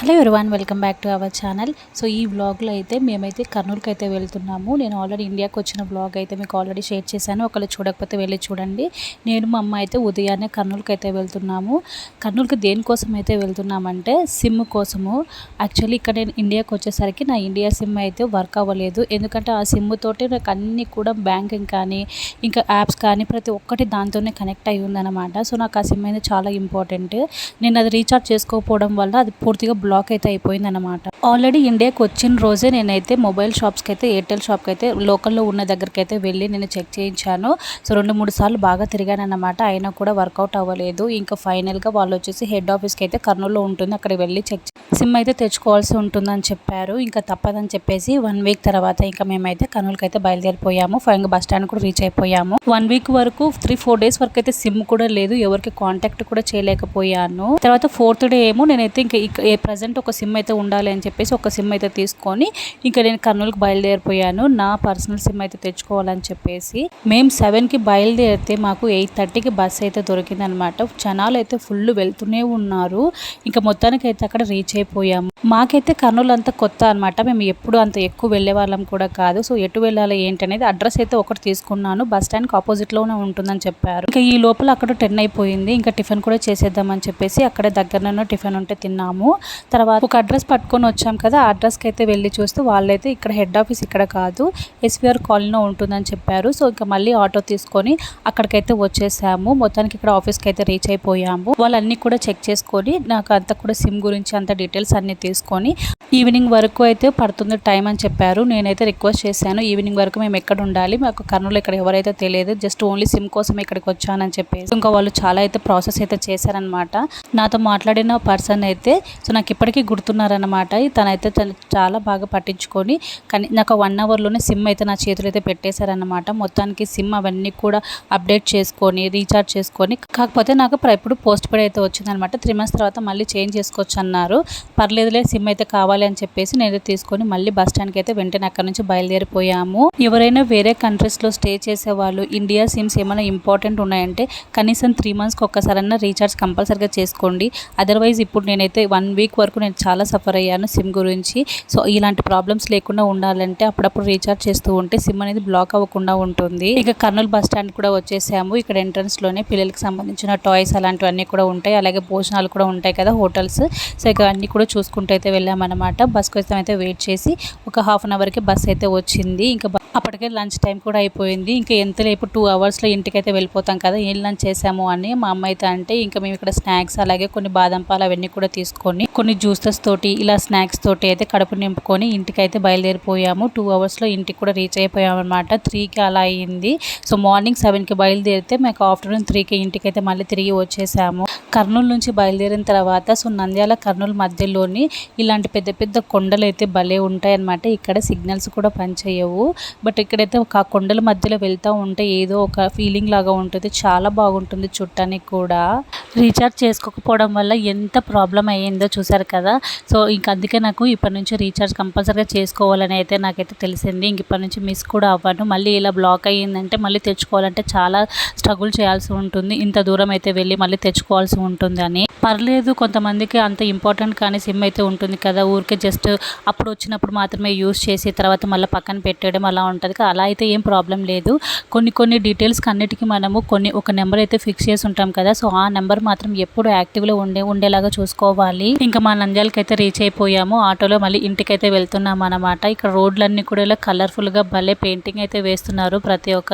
Hello everyone welcome back to our channel. So ఈ వ్లాగ్లో అయితే మేమైతే కర్నూలుకి అయితే వెళ్తున్నాము. నేను ఆల్రెడీ ఇండియాకి వచ్చిన వ్లాగ్ అయితే మీకు ఆల్రెడీ షేర్ చేశాను. ఒకళ్ళు చూడకపోతే వెళ్ళి చూడండి. నేను మా అమ్మ అయితే ఉదయాన్నే కర్నూలుకి అయితే వెళ్తున్నాము. కర్నూలుకి దేనికోసం అయితే వెళ్తున్నామంటే సిమ్ కోసము. యాక్చువల్లీ ఇక్కడ నేను ఇండియాకి వచ్చేసరికి నా ఇండియా సిమ్ అయితే వర్క్ అవ్వలేదు. ఎందుకంటే ఆ సిమ్ తోటి నాకు అన్నీ కూడా బ్యాంకింగ్ కానీ ఇంకా యాప్స్ కానీ ప్రతి ఒక్కటి దాంతోనే కనెక్ట్ అయ్యి ఉందన్నమాట. సో నాకు ఆ సిమ్ అయితే చాలా ఇంపార్టెంట్. నేను అది రీఛార్జ్ చేసుకోకపోవడం వల్ల అది పూర్తిగా బ్లాక్ అయితే అయిపోయిందనమాట ఆల్రెడీ ఇండియాకి వచ్చిన రోజే నేనైతే మొబైల్ షాప్స్కి అయితే ఎయిర్టెల్ షాప్కి అయితే లోకల్లో ఉన్న దగ్గరికి అయితే వెళ్ళి నేను చెక్ చేయించాను. సో రెండు మూడు సార్లు బాగా తిరిగాను అనమాట అయినా కూడా వర్కౌట్ అవ్వలేదు. ఇంకా ఫైనల్గా వాళ్ళు వచ్చేసి హెడ్ ఆఫీస్కి అయితే కర్నూలులో ఉంటుంది. అక్కడ వెళ్ళి చెక్ సిమ్ అయితే తెచ్చుకోవాల్సి ఉంటుందని చెప్పారు. ఇంకా తప్పదని చెప్పేసి వన్ వీక్ తర్వాత ఇంకా మేమైతే కర్నూలుకి అయితే బయలుదేరిపోయాము ఫైన్ బస్ స్టాండ్ కూడా రీచ్ అయిపోయాము. వన్ వీక్ వరకు త్రీ ఫోర్ డేస్ వరకు అయితే సిమ్ కూడా లేదు. ఎవరికి కాంటాక్ట్ కూడా చేయలేకపోయాను. తర్వాత ఫోర్త్ డే ఏమో నేనైతే ఇంకా ప్రజెంట్ ఒక సిమ్ అయితే ఉండాలి అని చెప్పేసి ఒక సిమ్ అయితే తీసుకొని ఇంకా నేను కర్నూలుకి బయలుదేరిపోయాను. నా పర్సనల్ సిమ్ అయితే తెచ్చుకోవాలని చెప్పేసి మేము సెవెన్కి బయలుదేరితే మాకు ఎయిట్ థర్టీకి బస్ అయితే దొరికిందనమాట. జనాలు అయితే ఫుల్ వెళ్తూనే ఉన్నారు. ఇంకా మొత్తానికి అయితే అక్కడ రీచ్ అయిపోయాము. మాకైతే కర్నూలు అంత కొత్త అనమాట. మేము ఎప్పుడు అంత ఎక్కువ వెళ్ళే వాళ్ళం కూడా కాదు. సో ఎటు వెళ్ళాలి ఏంటి అనేది అడ్రస్ అయితే ఒకటి తీసుకున్నాను. బస్ స్టాండ్కి ఆపోజిట్లోనే ఉంటుందని చెప్పారు. ఇంకా ఈ లోపల అక్కడ టెన్ అయిపోయింది. ఇంకా టిఫిన్ కూడా చేసేద్దామని చెప్పేసి అక్కడ దగ్గరలో టిఫిన్ ఉంటే తిన్నాము. తర్వాత ఒక అడ్రస్ పట్టుకొని వచ్చి వచ్చాం కదా ఆ అడ్రస్కి అయితే వెళ్ళి చూస్తే వాళ్ళైతే ఇక్కడ హెడ్ ఆఫీస్ ఇక్కడ కాదు ఎస్విఆర్ కాలనీలో ఉంటుందని చెప్పారు. సో ఇంకా మళ్ళీ ఆటో తీసుకొని అక్కడికైతే వచ్చేసాము. మొత్తానికి ఇక్కడ ఆఫీస్కి అయితే రీచ్ అయిపోయాము. వాళ్ళన్నీ కూడా చెక్ చేసుకొని నాకు అంతా కూడా సిమ్ గురించి అంత డీటెయిల్స్ అన్ని తీసుకొని ఈవినింగ్ వరకు అయితే పడుతుంది టైం అని చెప్పారు. నేనైతే రిక్వెస్ట్ చేశాను ఈవినింగ్ వరకు మేము ఎక్కడ ఉండాలి మాకు కర్నూలు ఇక్కడ ఎవరైతే తెలియదు జస్ట్ ఓన్లీ సిమ్ కోసం ఇక్కడికి వచ్చానని చెప్పేసి ఇంకా వాళ్ళు చాలా అయితే ప్రాసెస్ అయితే చేశారనమాట నాతో మాట్లాడిన పర్సన్ అయితే సో నాకు ఇప్పటికీ గుర్తున్నారనమాట తనైతే చాలా బాగా పట్టించుకొని కానీ నాకు వన్ అవర్లోనే సిమ్ అయితే నా చేతులు అయితే పెట్టేశారనమాట మొత్తానికి సిమ్ అవన్నీ కూడా అప్డేట్ చేసుకొని రీఛార్జ్ చేసుకొని కాకపోతే నాకు ఇప్పుడు పోస్ట్ పెయిడ్ అయితే వచ్చిందనమాట త్రీ మంత్స్ తర్వాత మళ్ళీ చేంజ్ చేసుకోవచ్చు అన్నారు పర్లేదులే సిమ్ అయితే కావాలి అని చెప్పేసి నేను తీసుకొని మళ్ళీ బస్ స్టాండ్కి అయితే వెంటనే అక్కడ నుంచి బయలుదేరిపోయాము. ఎవరైనా వేరే కంట్రీస్లో స్టే చేసే వాళ్ళు ఇండియా సిమ్స్ ఏమైనా ఇంపార్టెంట్ ఉన్నాయంటే కనీసం త్రీ మంత్స్కి ఒక్కసారన్నా రీఛార్జ్ కంపల్సరీగా చేసుకోండి. అదర్వైజ్ ఇప్పుడు నేనైతే వన్ వీక్ వరకు నేను చాలా సఫర్ అయ్యాను. సిమ్ గురించి. సో ఇలాంటి ప్రాబ్లమ్స్ లేకుండా ఉండాలంటే అప్పుడప్పుడు రీఛార్జ్ చేస్తూ ఉంటే సిమ్ అనేది బ్లాక్ అవ్వకుండా ఉంటుంది. ఇక కర్నూలు బస్ స్టాండ్ కూడా వచ్చేసాము. ఇక్కడ ఎంట్రన్స్లోనే పిల్లలకి సంబంధించిన టాయ్స్ అలాంటివన్నీ కూడా ఉంటాయి. అలాగే భోజనాలు కూడా ఉంటాయి కదా హోటల్స్. సో ఇక అన్నీ కూడా చూసుకుంటూ అయితే వెళ్ళామన్నమాట. బస్ కోసం అయితే వెయిట్ చేసి ఒక హాఫ్ అన్ అవర్కి బస్ అయితే వచ్చింది. ఇంకా అప్పటికే లంచ్ టైం కూడా అయిపోయింది. ఇంకా ఎంత టూ అవర్స్లో ఇంటికైతే వెళ్ళిపోతాం కదా ఏం లంచ్ చేసాము అని మా అమ్మ అయితే అంటే ఇంకా మేము ఇక్కడ స్నాక్స్ అలాగే కొన్ని బాదం పాలు అవన్నీ కూడా తీసుకొని కొన్ని జ్యూసెస్ తోటి ఇలా స్నాక్స్ తోటి అయితే కడుపు నింపుకొని ఇంటికి అయితే బయలుదేరిపోయాము టూ అవర్స్లో ఇంటికి కూడా రీచ్ అయిపోయాము అనమాట త్రీకి అలా అయింది. సో మార్నింగ్ సెవెన్కి బయలుదేరితే మాకు ఆఫ్టర్నూన్ త్రీకి ఇంటికి అయితే మళ్ళీ తిరిగి వచ్చేసాము. కర్నూలు నుంచి బయలుదేరిన తర్వాత సో నంద్యాల కర్నూలు మధ్యలోని ఇలాంటి పెద్ద పెద్ద కొండలు అయితే భలే ఉంటాయన్నమాట. ఇక్కడ సిగ్నల్స్ కూడా పనిచేయవు. బట్ ఇక్కడైతే ఒక కొండల మధ్యలో వెళ్తూ ఉంటే ఏదో ఒక ఫీలింగ్ లాగా ఉంటుంది. చాలా బాగుంటుంది చుట్టానికి కూడా. రీఛార్జ్ చేసుకోకపోవడం వల్ల ఎంత ప్రాబ్లం అయ్యిందో చూసారు కదా? సో ఇంక అందుకే నాకు ఇప్పటి నుంచి రీఛార్జ్ కంపల్సరీగా చేసుకోవాలని అయితే నాకైతే తెలిసింది. ఇంక ఇప్పటి నుంచి మిస్ కూడా అవ్వను. మళ్ళీ ఇలా బ్లాక్ అయ్యిందంటే మళ్ళీ తెచ్చుకోవాలంటే చాలా స్ట్రగుల్ చేయాల్సి ఉంటుంది. ఇంత దూరం అయితే వెళ్ళి మళ్ళీ తెచ్చుకోవాల్సి ఉంటుంది అని. పర్లేదు కొంతమందికి అంత ఇంపార్టెంట్ కానీ సిమ్ అయితే ఉంటుంది కదా. ఊరికే జస్ట్ అప్పుడు వచ్చినప్పుడు మాత్రమే యూస్ చేసి తర్వాత మళ్ళీ పక్కన పెట్టడం అలా ఉంటుంది అలా అయితే ఏం ప్రాబ్లం లేదు. కొన్ని కొన్ని డీటెయిల్స్కి అన్నిటికీ మనము కొన్ని ఒక నెంబర్ అయితే ఫిక్స్ చేసి ఉంటాం కదా. సో ఆ నెంబర్ మాత్రం ఎప్పుడు యాక్టివ్లో ఉండే ఉండేలాగా చూసుకోవాలి. ఇంకా మా నంద్యాలకి అయితే రీచ్ అయిపోయాము. ఆటోలో మళ్ళీ ఇంటికి అయితే వెళ్తున్నాం అనమాట ఇక్కడ రోడ్లన్నీ కూడా ఇలా కలర్ఫుల్గా భలే పెయింటింగ్ అయితే వేస్తున్నారు ప్రతి ఒక్క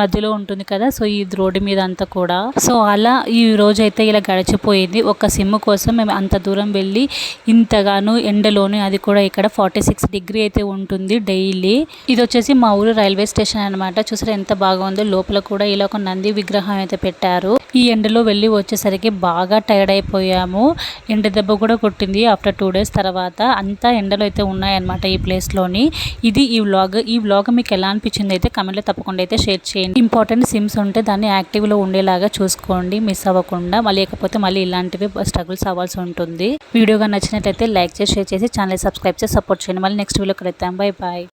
మధ్యలో ఉంటుంది కదా. సో ఈ రోడ్డు మీద అంతా కూడా. సో అలా ఈ రోజు అయితే ఇలా గడిచిపోయింది. ఒక సిమ్ కోసం మేము అంత దూరం వెళ్ళి ఇంతగానో ఎండలోనే అది కూడా ఇక్కడ ఫార్టీ సిక్స్ డిగ్రీ అయితే ఉంటుంది డైలీ. ఇది వచ్చేసి మా ఊరు రైల్వే స్టేషన్ అనమాట చూసారా ఎంత బాగుందో. లోపల కూడా ఇలా ఒక నంది విగ్రహం అయితే పెట్టారు. ఈ ఎండలో వెళ్ళి వచ్చేసరికి బాగా టైర్డ్ అయిపోయాము. ఎండ దెబ్బ కూడా కొట్టింది ఆఫ్టర్ టూ డేస్ తర్వాత. అంతా ఎండలు అయితే ఉన్నాయన్నమాట ఈ ప్లేస్లోని ఇది ఈ వ్లాగ్ ఈ వ్లాగ్ మీకు ఎలా అనిపించింది అయితే కమెంట్లో తప్పకుండా అయితే షేర్ చేయండి. ఇంపార్టెంట్ సిమ్స్ ఉంటే దాన్ని యాక్టివ్లో ఉండేలాగా చూసుకోండి. మిస్ అవ్వకుండా. లేకపోతే మళ్ళీ ఇలాంటి ఇలాంటివి స్ట్రగుల్స్ అవ్వాల్సి ఉంటుంది. వీడియోగా నచ్చినట్లయితే లైక్ చేసి షేర్ చేసి ఛానల్ సబ్స్క్రైబ్ చేసి సపోర్ట్ చేయండి. మళ్ళీ నెక్స్ట్ వీడియో కలుద్దాం. Bye bye